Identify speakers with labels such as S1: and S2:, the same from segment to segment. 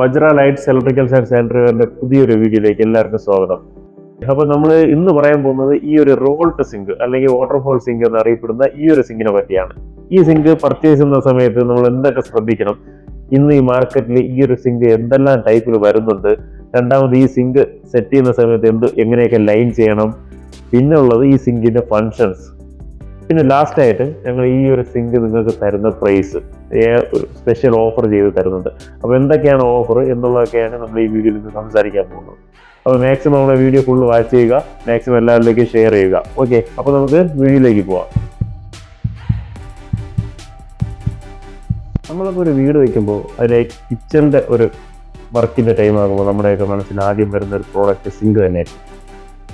S1: വജ്ര lights electrical science സെന്ററുകളുടെ പുതിയൊരു വീഡിയോയിലേക്ക് എല്ലാവർക്കും സ്വാഗതം. അപ്പോൾ നമ്മൾ ഇന്ന് പറയാൻ പോകുന്നത് ഈ ഒരു റോൾട്ട് സിങ്ക് അല്ലെങ്കിൽ വാട്ടർഫോൾ സിങ്ക് എന്ന് അറിയപ്പെടുന്ന ഈ ഒരു സിങ്കിനെ പറ്റിയാണ്. ഈ സിങ്ക് പർച്ചേസ് ചെയ്യുന്ന സമയത്ത് നമ്മൾ എന്തൊക്കെ ശ്രദ്ധിക്കണം? ഇന്ന് ഈ മാർക്കറ്റിൽ ഈ ഒരു സിങ്ക് എന്തെല്ലാം ടൈപ്പിൽ വരുന്നുണ്ട്? രണ്ടാമത് ഈ സിങ്ക് സെറ്റ് ചെയ്യുന്ന സമയത്ത് എന്ത് എങ്ങനെയൊക്കെ ലൈൻ ചെയ്യണം? പിന്നെ ഉള്ളത് ഈ സിങ്കിന്റെ ഫങ്ഷൻസ് പിന്നെ ലാസ്റ്റ് ആയിട്ട് ഞങ്ങൾ ഈ ഒരു സിങ്ക് നിങ്ങൾക്ക് തരുന്ന പ്രൈസ് സ്പെഷ്യൽ ഓഫർ ചെയ്ത് തരുന്നുണ്ട്. അപ്പോൾ എന്തൊക്കെയാണ് ഓഫർ എന്നുള്ളതൊക്കെയാണ് നമ്മൾ ഈ വീഡിയോയിൽ നിന്ന് സംസാരിക്കാൻ പോകുന്നത്. അപ്പോൾ മാക്സിമം നമ്മുടെ വീഡിയോ ഫുള്ള് വാച്ച് ചെയ്യുക മാക്സിമം എല്ലാവരിലേക്കും ഷെയർ ചെയ്യുക. ഓക്കെ അപ്പോൾ നമുക്ക് വീഡിയോയിലേക്ക് പോവാം. നമ്മളിപ്പോൾ ഒരു വീട് വയ്ക്കുമ്പോൾ അതിലെ കിച്ചണിന്റെ ഒരു വർക്കിന്റെ ടൈം ആകുമ്പോൾ നമ്മുടെയൊക്കെ മനസ്സിൽ ആദ്യം വരുന്ന ഒരു പ്രോഡക്റ്റ് സിങ്ക് തന്നെയായിരിക്കും.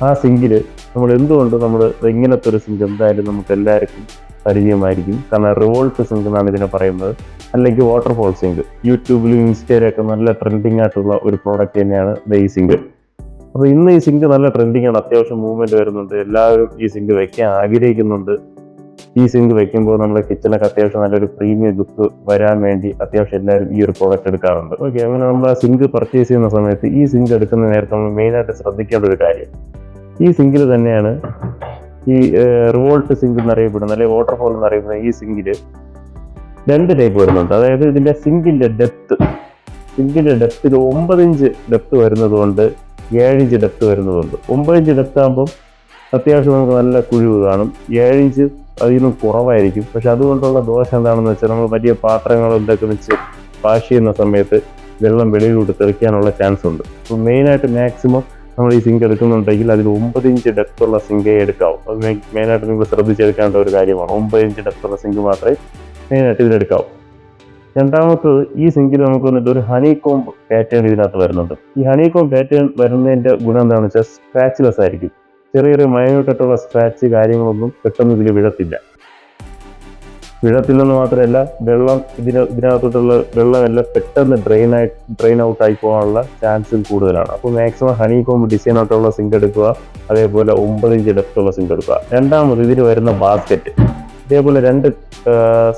S1: ആ സിങ്കിൽ നമ്മൾ എന്തുകൊണ്ട് നമ്മൾ ഇങ്ങനത്തെ ഒരു സിങ്ക് എന്തായാലും നമുക്ക് എല്ലാവർക്കും പരിചയമായിരിക്കും. കാരണം റിവോൾട്ട് സിങ്ക് എന്നാണ് ഇതിനെ പറയുന്നത്. അല്ലെങ്കിൽ വാട്ടർഫോൾ സിങ്ക് യൂട്യൂബിലും ഇൻസ്റ്റയിലൊക്കെ നല്ല ട്രെൻഡിങ് ആയിട്ടുള്ള ഒരു പ്രോഡക്റ്റ് തന്നെയാണ് ഈ സിങ്ക് അപ്പോൾ ഇന്ന് ഈ സിങ്ക് നല്ല ട്രെൻഡിങ് ആണ്. അത്യാവശ്യം മൂവ്മെന്റ് വരുന്നുണ്ട്. എല്ലാവരും ഈ സിങ്ക് വെക്കാൻ ആഗ്രഹിക്കുന്നുണ്ട്. ഈ സിങ്ക് വെക്കുമ്പോൾ നമ്മുടെ കിച്ചണൊക്കെ അത്യാവശ്യം നല്ലൊരു പ്രീമിയം ലുക്ക് വരാൻ വേണ്ടി അത്യാവശ്യം എല്ലാവരും ഈ ഒരു പ്രോഡക്റ്റ് എടുക്കാറുണ്ട്. ഓക്കെ അങ്ങനെ നമ്മൾ ആ സിങ്ക് പർച്ചേസ് ചെയ്യുന്ന സമയത്ത് ഈ സിങ്ക് എടുക്കുന്ന നേരത്തെ നമ്മൾ മെയിനായിട്ട് ശ്രദ്ധിക്കേണ്ട ഒരു കാര്യം. ഈ സിങ്കിൽ തന്നെയാണ് ഈ റിവോൾട്ട് സിങ്ക് എന്നറിയപ്പെടുന്ന അല്ലെങ്കിൽ വാട്ടർഫോൾ എന്നറിയപ്പെടുന്ന ഈ സിങ്കിൽ രണ്ട് ടൈപ്പ് വരുന്നുണ്ട്. അതായത് ഇതിന്റെ സിങ്കിന്റെ ഡെപ്ത് സിങ്കിന്റെ ഡെപ്തിൽ ഒമ്പത് ഇഞ്ച് ഡെപ്ത് വരുന്നതുകൊണ്ട് ഏഴ് ഇഞ്ച് ഡെപ്ത് വരുന്നതുണ്ട് ഒമ്പത് ഇഞ്ച് ഡെപ്ത് ആകുമ്പം അത്യാവശ്യം നമുക്ക് നല്ല കുഴിവ് കാണും. ഏഴ് ഇഞ്ച് അതിനും കുറവായിരിക്കും. പക്ഷെ അതുകൊണ്ടുള്ള ദോഷം എന്താണെന്ന് വെച്ചാൽ നമ്മൾ വലിയ പാത്രങ്ങൾ എന്തൊക്കെ വെച്ച് വാഷ് ചെയ്യുന്ന സമയത്ത് വെള്ളം വെളിയിലോട്ട് തെറിക്കാനുള്ള ചാൻസ് ഉണ്ട്. അപ്പോൾ മെയിനായിട്ട് മാക്സിമം നമ്മൾ ഈ സിങ്ക് എടുക്കുന്നുണ്ടെങ്കിൽ അതിൽ ഒമ്പത് ഇഞ്ച് ഡെപ്ത് ഉള്ള സിങ്കേ എടുക്കാവൂ. അത് മെയിനായിട്ട് നിങ്ങൾ ശ്രദ്ധിച്ചെടുക്കേണ്ട ഒരു കാര്യമാണ്. ഒമ്പത് ഇഞ്ച് ഡെപ്ത് ഉള്ള സിങ്ക് മാത്രമേ മെയിനായിട്ട് ഇതിലെടുക്കാവൂ രണ്ടാമത്തത് ഈ സിങ്കിൽ നമുക്ക് വന്നിട്ട് ഒരു ഹണി കോം പാറ്റേൺ ഇതിനകത്ത് വരുന്നുണ്ട്. ഈ ഹണി കോം പാറ്റേൺ വരുന്നതിന്റെ ഗുണം എന്താണെന്ന് വെച്ചാൽ സ്ക്രാച്ച്ലെസ് ആയിരിക്കും. ചെറിയ ചെറിയ മൈനോട്ടായിട്ടുള്ള സ്ക്രാച്ച് കാര്യങ്ങളൊന്നും പെട്ടെന്ന് ഇതിൽ വീഴത്തില്ല വീഴത്തില്ലെന്ന് മാത്രമല്ല വെള്ളം ഇതിന് ഇതിനകത്തോട്ടുള്ള വെള്ളമെല്ലാം പെട്ടെന്ന് ഡ്രെയിൻ ആയി ഡ്രെയിൻ ഔട്ട് ആയി പോകാനുള്ള ചാൻസ് കൂടുതലാണ്. അപ്പോൾ മാക്സിമം ഹണി കോംബ് ഡിസൈൻ ആയിട്ടുള്ള സിങ്ക് എടുക്കുക അതേപോലെ ഒമ്പത് ഇഞ്ച് ഡെപ്റ്റുള്ള സിങ്ക് എടുക്കുക. രണ്ടാമത് ഇതിന് വരുന്ന ബാസ്ക്കറ്റ് ഇതേപോലെ രണ്ട്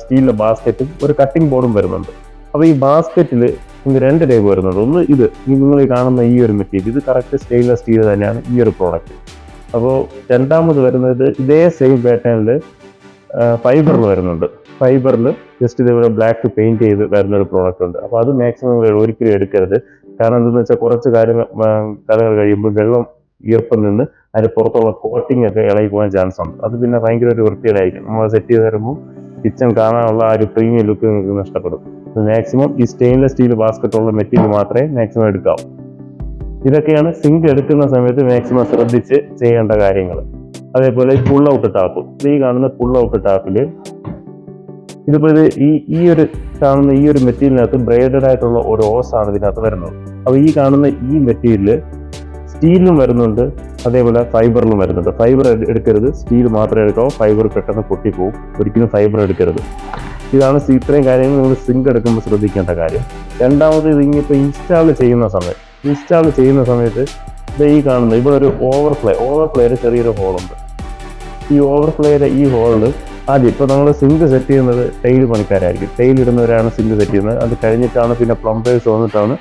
S1: സ്റ്റീലിന്റെ ബാസ്ക്കറ്റും ഒരു കട്ടിംഗ് ബോർഡും വരുന്നുണ്ട്. അപ്പോൾ ഈ ബാസ്ക്കറ്റിൽ നിങ്ങൾക്ക് രണ്ട് ടൈപ്പ് വരുന്നുണ്ട്. ഒന്ന് ഇത് നിങ്ങൾ കാണുന്ന ഈ ഒരു മെറ്റീരിയൽ ഇത് കറക്റ്റ് സ്റ്റെയിൻലെസ് സ്റ്റീൽ തന്നെയാണ് ഈ ഒരു പ്രോഡക്റ്റ് അപ്പോൾ രണ്ടാമത് വരുന്നത് ഇതേ സെയിം പാറ്റേണിൽ ഫൈബറിൽ വരുന്നുണ്ട്. ഫൈബറിൽ ജസ്റ്റ് ഇതേപോലെ ബ്ലാക്ക് പെയിന്റ് ചെയ്ത് വരുന്ന ഒരു പ്രോഡക്റ്റ് ഉണ്ട്. അപ്പോൾ അത് മാക്സിമം ഒരിക്കലും എടുക്കരുത്. കാരണം എന്താണെന്ന് വെച്ചാൽ കുറച്ച് കാര്യങ്ങൾ കഥകൾ കഴിയുമ്പോൾ വെള്ളം ഈർപ്പം നിന്ന് അതിന് പുറത്തുള്ള കോട്ടിംഗ് ഒക്കെ ഇളകി പോകാൻ ചാൻസ് ഉണ്ട്. അത് പിന്നെ ഭയങ്കര ഒരു വൃത്തികേടായിരിക്കും. നമ്മൾ സെറ്റ് ചെയ്ത് തരുമ്പോൾ കിച്ചൺ കാണാനുള്ള ആ ഒരു പ്രീമിയം ലുക്ക് നിങ്ങൾക്ക് നഷ്ടപ്പെടും. മാക്സിമം ഈ സ്റ്റെയിൻലെസ് സ്റ്റീൽ ബാസ്ക്കറ്റ് ഉള്ള മെറ്റീരിയൽ മാത്രമേ മാക്സിമം എടുക്കാവൂ. ഇതൊക്കെയാണ് സിങ്ക് എടുക്കുന്ന സമയത്ത് മാക്സിമം ശ്രദ്ധിച്ച് ചെയ്യേണ്ട കാര്യങ്ങൾ. അതേപോലെ പുൾ ഔട്ട് ടാപ്പ് ഈ കാണുന്ന പുൾ ഔട്ട് ടാപ്പിൽ ഇതുപോലെ ഇത് ഈ ഈ ഒരു കാണുന്ന ഈ ഒരു മെറ്റീരിയലിനകത്ത് ബ്രേഡഡ് ആയിട്ടുള്ള ഒരു ഓസാണ് ഇതിനകത്ത് വരുന്നത്. അപ്പോൾ ഈ കാണുന്ന ഈ മെറ്റീരിയൽ സ്റ്റീലും വരുന്നുണ്ട് അതേപോലെ ഫൈബറിലും വരുന്നുണ്ട്. ഫൈബർ എടുക്കരുത്. സ്റ്റീൽ മാത്രമേ എടുക്കാവൂ. ഫൈബർ പെട്ടെന്ന് പൊട്ടിപ്പോവും ഒരിക്കലും ഫൈബർ എടുക്കരുത്. ഇതാണ് ഇത്രയും കാര്യങ്ങൾ നിങ്ങൾ സിങ്ക് എടുക്കുമ്പോൾ ശ്രദ്ധിക്കേണ്ട കാര്യം. രണ്ടാമത് ഇത് ഇനിയിപ്പോൾ ഇൻസ്റ്റാൾ ചെയ്യുന്ന സമയത്ത് ഇൻസ്റ്റാൾ ചെയ്യുന്ന സമയത്ത് ഈ കാണുന്നത് ഇവിടെ ഒരു ഓവർഫ്ലേ ഓവർഫ്ലേയുടെ ചെറിയൊരു ഹോളുണ്ട് ഈ ഓവർഫ്ലേയുടെ ഈ ഹോളിൽ ആദ്യം ഇപ്പോൾ നമ്മൾ സിങ്ക് സെറ്റ് ചെയ്യുന്നത് ടൈൽ പണിക്കാരായിരിക്കും. ടൈൽ ഇടുന്നവരാണ് സിങ്ക് സെറ്റ് ചെയ്യുന്നത്. അത് കഴിഞ്ഞിട്ടാണ് പിന്നെ പ്ലംബേഴ്സ് വന്നിട്ടാണ്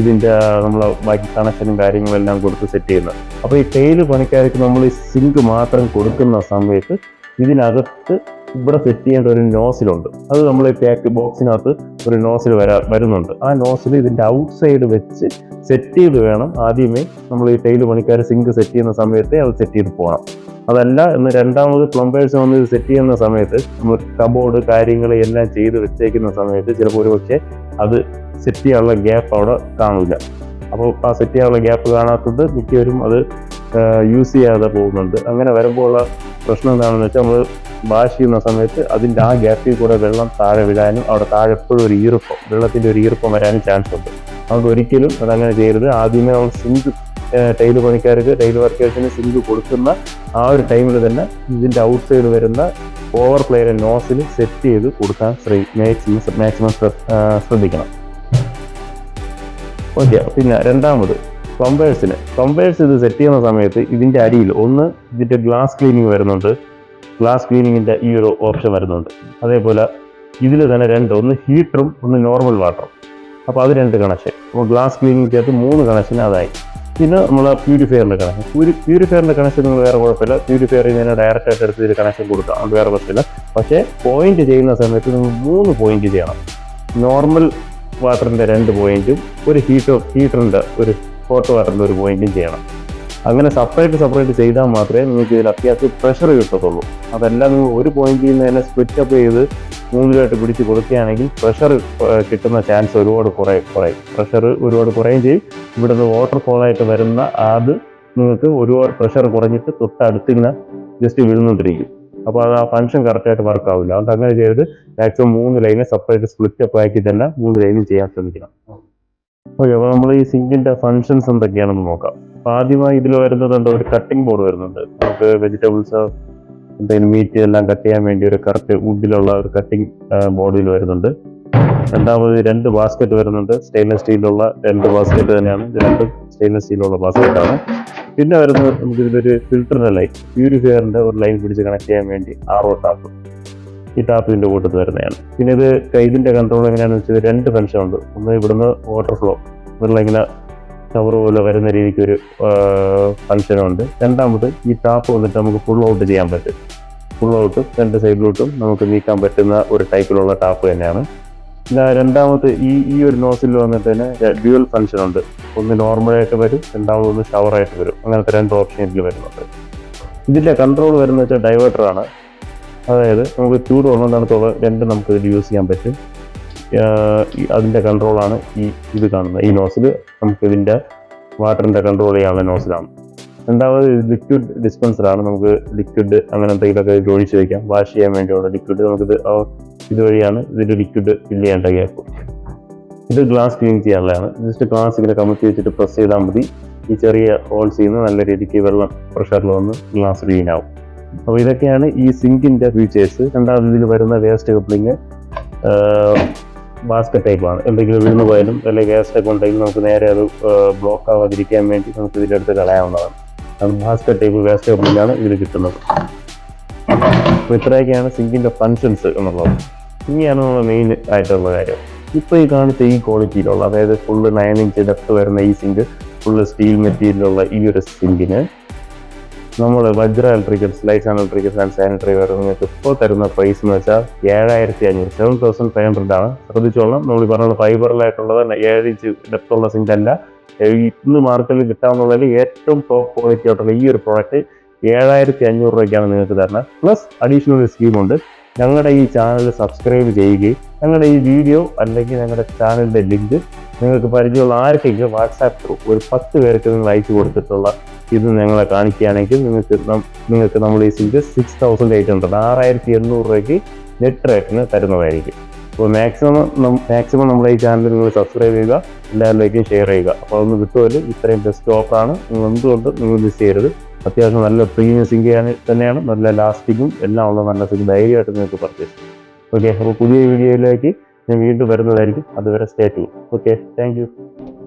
S1: ഇതിന്റെ നമ്മൾ ബാക്കി കണക്ഷനും കാര്യങ്ങളും എല്ലാം കൊടുത്ത് സെറ്റ് ചെയ്യുന്നത്. അപ്പോൾ ഈ ടൈൽ പണിക്കാർക്ക് നമ്മൾ ഈ സിങ്ക് മാത്രം കൊടുക്കുന്ന സമയത്ത് ഇതിനകത്ത് ഇവിടെ സെറ്റ് ചെയ്യേണ്ട ഒരു നോസിലുണ്ട് അത് നമ്മൾ ഈ പാക്ക് ബോക്സിനകത്ത് ഒരു നോസിൽ വരാ വരുന്നുണ്ട്. ആ നോസിൽ ഇതിന്റെ ഔട്ട് സൈഡ് വെച്ച് സെറ്റ് ചെയ്ത് വേണം ആദ്യമേ നമ്മൾ ഈ ടൈൽ പണിക്കാർ സിങ്ക് സെറ്റ് ചെയ്യുന്ന സമയത്ത് അത് സെറ്റ് ചെയ്ത് പോകണം. അതല്ല എന്ന് രണ്ടാമത് പ്ലംബേഴ്സ് വന്ന് ഇത് സെറ്റ് ചെയ്യുന്ന സമയത്ത് നമ്മൾ കബോർഡ് കാര്യങ്ങൾ എല്ലാം ചെയ്ത് വെച്ചേക്കുന്ന സമയത്ത് ചിലപ്പോൾ ഒരു പക്ഷേ അത് സെറ്റ് ചെയ്യാനുള്ള ഗ്യാപ്പ് അവിടെ കാണില്ല അപ്പോൾ ആ സെറ്റ് ചെയ്യാനുള്ള ഗ്യാപ്പ് കാണാത്തത് മിക്കവരും അത് യൂസ് ചെയ്യാതെ പോകുന്നുണ്ട്. അങ്ങനെ വരുമ്പോൾ ഉള്ള പ്രശ്നം എന്താണെന്ന് വെച്ചാൽ നമ്മൾ വാഷ് ചെയ്യുന്ന സമയത്ത് അതിന്റെ ആ ഗ്യാപ്പിൽ കൂടെ വെള്ളം താഴെ വിടാനും അവിടെ താഴെ എപ്പോഴും ഒരു ഈർപ്പം വെള്ളത്തിന്റെ ഒരു ഈർപ്പം വരാനും ചാൻസ് ഉണ്ട്. അതുകൊണ്ട് ഒരിക്കലും അതങ്ങനെ ചെയ്യരുത്. ആദ്യമേ നമ്മൾ സിങ്ക് ടൈൽ പണിക്കാർക്ക് ടൈൽ വർക്കേഴ്സിന് സിങ്ക് കൊടുക്കുന്ന ആ ഒരു ടൈമിൽ തന്നെ ഇതിന്റെ ഔട്ട് സൈഡ് വരുന്ന ഓവർ പ്ലെയർ നോസിൽ സെറ്റ് ചെയ്ത് കൊടുക്കാൻ ശ്രമി മാക്സിമം മാക്സിമം ശ്രദ്ധിക്കണം. ഓക്കെ പിന്നെ രണ്ടാമത് പ്ലംബേഴ്സിന് പ്ലംബേഴ്സ് ഇത് സെറ്റ് ചെയ്യുന്ന സമയത്ത് ഇതിന്റെ അടിയിൽ ഒന്ന് ഇതിന്റെ ഗ്ലാസ് ക്ലീനിങ് വരുന്നുണ്ട്. ഗ്ലാസ് ക്ലീനിങ്ങിന്റെ ഈ ഒരു ഓപ്ഷൻ വരുന്നുണ്ട്. അതേപോലെ ഇതിൽ തന്നെ രണ്ട് ഒന്ന് ഹീറ്ററും ഒന്ന് നോർമൽ വാട്ടറും അപ്പോൾ അത് രണ്ട് കണക്ഷൻ അപ്പോൾ ഗ്ലാസ് ക്ലീനിങ്ങിനകത്ത് മൂന്ന് കണക്ഷൻ അതായി. പിന്നെ നമ്മൾ പ്യൂരിഫയറിന്റെ കണക്ഷൻ പ്യൂരി പ്യൂരിഫയറിന്റെ കണക്ഷൻ നിങ്ങൾ വേറെ കുഴപ്പമില്ല. പ്യൂരിഫയർ നിന്ന് ഡയറക്റ്റ് ആയിട്ട് എടുത്ത് കണക്ഷൻ കൊടുക്കാം. അത് വേറെ പ്രശ്നമില്ല പക്ഷേ പോയിന്റ് ചെയ്യുന്ന സമയത്ത് നിങ്ങൾ മൂന്ന് പോയിന്റ് ചെയ്യണം. നോർമൽ വാട്ടറിന്റെ രണ്ട് പോയിന്റും ഒരു ഹീറ്റർ ഹീറ്ററിന്റെ ഒരു ഹോട്ട് വാട്ടറിന്റെ ഒരു പോയിന്റും ചെയ്യണം. അങ്ങനെ സെപ്പറേറ്റ് സെപ്പറേറ്റ് ചെയ്താൽ മാത്രമേ നിങ്ങൾക്ക് ഇതിൽ അത്യാവശ്യം പ്രഷർ കിട്ടത്തുള്ളൂ. അതെല്ലാം നിങ്ങൾ ഒരു പോയിന്റിൽ നിന്ന് തന്നെ സ്പ്ലിറ്റ് അപ്പ് ചെയ്ത് മൂന്നിലായിട്ട് പിടിച്ച് കൊടുക്കുകയാണെങ്കിൽ പ്രഷർ കിട്ടുന്ന ചാൻസ് ഒരുപാട് കുറേ കുറയും പ്രഷർ ഒരുപാട് കുറയും ചെയ്യും. ഇവിടുന്ന് വാട്ടർ ആയിട്ട് വരുന്ന അത് നിങ്ങൾക്ക് ഒരുപാട് പ്രഷർ കുറഞ്ഞിട്ട് തൊട്ടടുത്തിങ്ങനെ ജസ്റ്റ് വീഴുന്നുകൊണ്ടിരിക്കും അപ്പോൾ അത് ആ ഫംഗ്ഷൻ കറക്റ്റായിട്ട് വർക്ക് ആവില്ല. അതുകൊണ്ട് അങ്ങനെ ചെയ്ത് മാക്സിമം മൂന്ന് ലൈനെ സെപ്പറേറ്റ് സ്പ്ലിറ്റ് അപ്പ് ആക്കി തന്നെ മൂന്ന് ലൈനും ചെയ്യാൻ ശ്രമിക്കണം. ഓക്കെ അപ്പോൾ നമ്മൾ ഈ സിങ്കിന്റെ ഫങ്ഷൻസ് എന്തൊക്കെയാണെന്ന് നോക്കാം. ആദ്യമായി ഇതിൽ വരുന്നത് ഒരു കട്ടിംഗ് ബോർഡ് വരുന്നുണ്ട്. നമുക്ക് വെജിറ്റബിൾസ് എന്തെങ്കിലും മീറ്റ് എല്ലാം കട്ട് ചെയ്യാൻ വേണ്ടി ഒരു കറക്റ്റ് വുഡിലുള്ള ഒരു കട്ടിംഗ് ബോർഡിൽ വരുന്നുണ്ട്. രണ്ടാമത് രണ്ട് ബാസ്ക്കറ്റ് വരുന്നുണ്ട്. സ്റ്റെയിൻലെസ് സ്റ്റീലുള്ള രണ്ട് ബാസ്ക്കറ്റ് തന്നെയാണ്. രണ്ടും സ്റ്റെയിൻലെസ് സ്റ്റീലുള്ള ബാസ്ക്കറ്റാണ് പിന്നെ വരുന്നത് നമുക്ക് ഇതിലൊരു ഫിൽറ്ററിന്റെ ലൈൻ പ്യൂരിഫയറിന്റെ ഒരു ലൈൻ പിടിച്ച് കണക്ട് ചെയ്യാൻ വേണ്ടി ആറോ ടാപ്പ് ഈ ടാപ്പ് ഇതിന്റെ കൂട്ടത്ത് വരുന്നതാണ്. പിന്നെ ഇത് ഇതിന്റെ കൺട്രോൾ എങ്ങനെയാണെന്ന് വെച്ചാൽ രണ്ട് ഫംഗ്ഷൻ ഉണ്ട്. ഒന്ന് ഇവിടുന്ന് വാട്ടർ ഫ്ലോ വെള്ളം ഇങ്ങനെ ഷവർ പോലെ വരുന്ന രീതിക്ക് ഒരു ഫംഗ്ഷനുണ്ട് രണ്ടാമത് ഈ ടാപ്പ് വന്നിട്ട് നമുക്ക് ഫുൾ ഔട്ട് ചെയ്യാൻ പറ്റും. ഫുൾ ഔട്ടും രണ്ട് സൈഡിലോട്ടും നമുക്ക് നീക്കാൻ പറ്റുന്ന ഒരു ടൈപ്പിലുള്ള ടാപ്പ് തന്നെയാണ്. രണ്ടാമത് ഈ ഈ ഒരു നോസിൽ വന്നിട്ട് തന്നെ ഡ്യുവൽ ഫങ്ഷൻ ഉണ്ട്. ഒന്ന് നോർമലായിട്ട് വരും രണ്ടാമത് ഒന്ന് ഷവറായിട്ട് വരും. അങ്ങനത്തെ രണ്ട് ഓപ്ഷൻ ഇതിൽ വരുന്നുണ്ട്. ഇതിന്റെ കൺട്രോൾ വരുന്നത് വെച്ചാൽ ഡൈവേർട്ടറാണ് അതായത് നമുക്ക് ചൂട് വെള്ളം തണുത്തുള്ള രണ്ട് നമുക്ക് ഇതിൽ യൂസ് ചെയ്യാൻ പറ്റും. അതിന്റെ കൺട്രോളാണ് ഈ ഇത് കാണുന്നത്. ഈ നോസിൽ നമുക്ക് ഇതിന്റെ വാട്ടറിന്റെ കൺട്രോൾ ചെയ്യാനുള്ള നോസിലാണ് രണ്ടാമത് ലിക്വിഡ് ഡിസ്പെൻസറാണ് നമുക്ക് ലിക്വിഡ് അങ്ങനെ എന്തെങ്കിലുമൊക്കെ ഒഴിച്ച് വയ്ക്കാം വാഷ് ചെയ്യാൻ വേണ്ടിയുള്ള ലിക്വിഡ് നമുക്കിത് ഇതുവഴിയാണ് ഇതിന്റെ ലിക്വിഡ് ഫില്ല് ചെയ്യേണ്ട ഗ്യാപ്പ് ഇത് ഗ്ലാസ് ക്ലീൻ ചെയ്യാനുള്ളതാണ്. ജസ്റ്റ് ഗ്ലാസ് ഇങ്ങനെ കമത്തി വെച്ചിട്ട് പ്രസ് ചെയ്താൽ മതി. ഈ ചെറിയ ഹോൾസ് നിന്ന് നല്ല രീതിക്ക് വെള്ളം പ്രഷറിൽ വന്ന് ഗ്ലാസ് ക്ലീൻ ആവും. അപ്പോൾ ഇതൊക്കെയാണ് ഈ സിങ്കിന്റെ ഫീച്ചേഴ്സ് രണ്ടാമത് ഇതിൽ വരുന്ന വേസ്റ്റ് കപ്ലിങ് ബാസ്ക്കറ്റ് ടൈപ്പാണ് എന്തെങ്കിലും വീണ് പോയാലും അല്ലെങ്കിൽ ഗ്യാസ് ടൈപ്പ് ഉണ്ടെങ്കിൽ നമുക്ക് നേരെ അത് ബ്ലോക്ക് ആവാതിരിക്കാൻ വേണ്ടി നമുക്ക് അടുത്ത് കളയാവുന്നതാണ്. അത് ബാസ്ക്കറ്റ് ടൈപ്പ് വേസ്റ്റ് ടൈപ്പിലാണ് ഇതിൽ കിട്ടുന്നത്. അപ്പോൾ ഇത്രയൊക്കെയാണ് സിങ്കിന്റെ ഫങ്ഷൻസ് എന്നുള്ളത്. ഇങ്ങനെയാണ് നമ്മുടെ മെയിൻ ആയിട്ടുള്ള കാര്യം. ഇപ്പോൾ ഈ കാണിച്ച ഈ ക്വാളിറ്റിയിലുള്ള അതായത് ഫുള്ള് നയൻ ഇഞ്ച് ഡെപ്ത് വരുന്ന ഈ സിങ്ക് ഫുള്ള് സ്റ്റീൽ മെറ്റീരിയലുള്ള ഈ ഒരു സിങ്കിന് നമ്മൾ Vajra electricals life and electricals and sanitary ware നിങ്ങൾക്ക് ഇപ്പോൾ തരുന്ന പ്രൈസ് എന്ന് വെച്ചാൽ ഏഴായിരത്തി അഞ്ഞൂറ് സെവൻ തൗസൻഡ് ഫൈവ് ഹൺഡ്രഡ് ആണ്. ശ്രദ്ധിച്ചോളാം നമ്മൾ ഈ പറഞ്ഞ ഫൈബറിലായിട്ടുള്ളത് ഏഴ് ഇഞ്ച് ഡെപ്തുള്ള സിങ്ക് അല്ല. ഇന്ന് മാർക്കറ്റിൽ കിട്ടാവുന്നതിൽ ഏറ്റവും ടോപ്പ് ക്വാളിറ്റി ആയിട്ടുള്ള ഈ ഒരു പ്രോഡക്റ്റ് ഏഴായിരത്തി അഞ്ഞൂറ് രൂപയ്ക്കാണ് നിങ്ങൾക്ക് തരുന്നത്. പ്ലസ് അഡീഷണൽ ഒരു സ്കീമുണ്ട് ഞങ്ങളുടെ ഈ ചാനൽ സബ്സ്ക്രൈബ് ചെയ്യുകയും ഞങ്ങളുടെ ഈ വീഡിയോ അല്ലെങ്കിൽ ഞങ്ങളുടെ ചാനലിന്റെ ലിങ്ക് നിങ്ങൾക്ക് പരിചയമുള്ള ആർക്കെങ്കിലും വാട്സാപ്പ് ത്രൂ ഒരു പത്ത് പേർക്ക് നിങ്ങൾ അയച്ചു കൊടുത്തിട്ടുള്ള ഇത് ഞങ്ങളെ കാണിക്കുകയാണെങ്കിൽ നിങ്ങൾക്ക് നിങ്ങൾക്ക് നമ്മൾ ഈ sink six thousand eight hundred ആറായിരത്തി എണ്ണൂറ് രൂപയ്ക്ക് നെറ്റ് റേറ്റിന് തരുന്നതായിരിക്കും. അപ്പോൾ മാക്സിമം മാക്സിമം നമ്മുടെ ഈ ചാനൽ നിങ്ങൾ സബ്സ്ക്രൈബ് ചെയ്യുക എല്ലാവരിലേക്കും ഷെയർ ചെയ്യുക. അപ്പോൾ അതൊന്ന് കിട്ടുമല്ലോ ഇത്രയും ബെസ്റ്റ് ഓഫറാണ് നിങ്ങൾ എന്തുകൊണ്ട് നിങ്ങൾ മിസ് ചെയ്യരുത്? അത്യാവശ്യം നല്ല പ്രീമിയം സിങ്ക് തന്നെയാണ് നല്ല ലാസ്റ്റിങ്ങും എല്ലാം ഉള്ള നല്ല സിങ്ക് ധൈര്യമായിട്ട് നിങ്ങൾക്ക് പർച്ചേസ് ചെയ്യാം. ഓക്കെ അപ്പോൾ പുതിയ വീഡിയോയിലേക്ക് ഞാൻ വീണ്ടും വരുന്നതായിരിക്കും. അതുവരെ സ്റ്റേ ട്യൂൺ ഓക്കെ താങ്ക്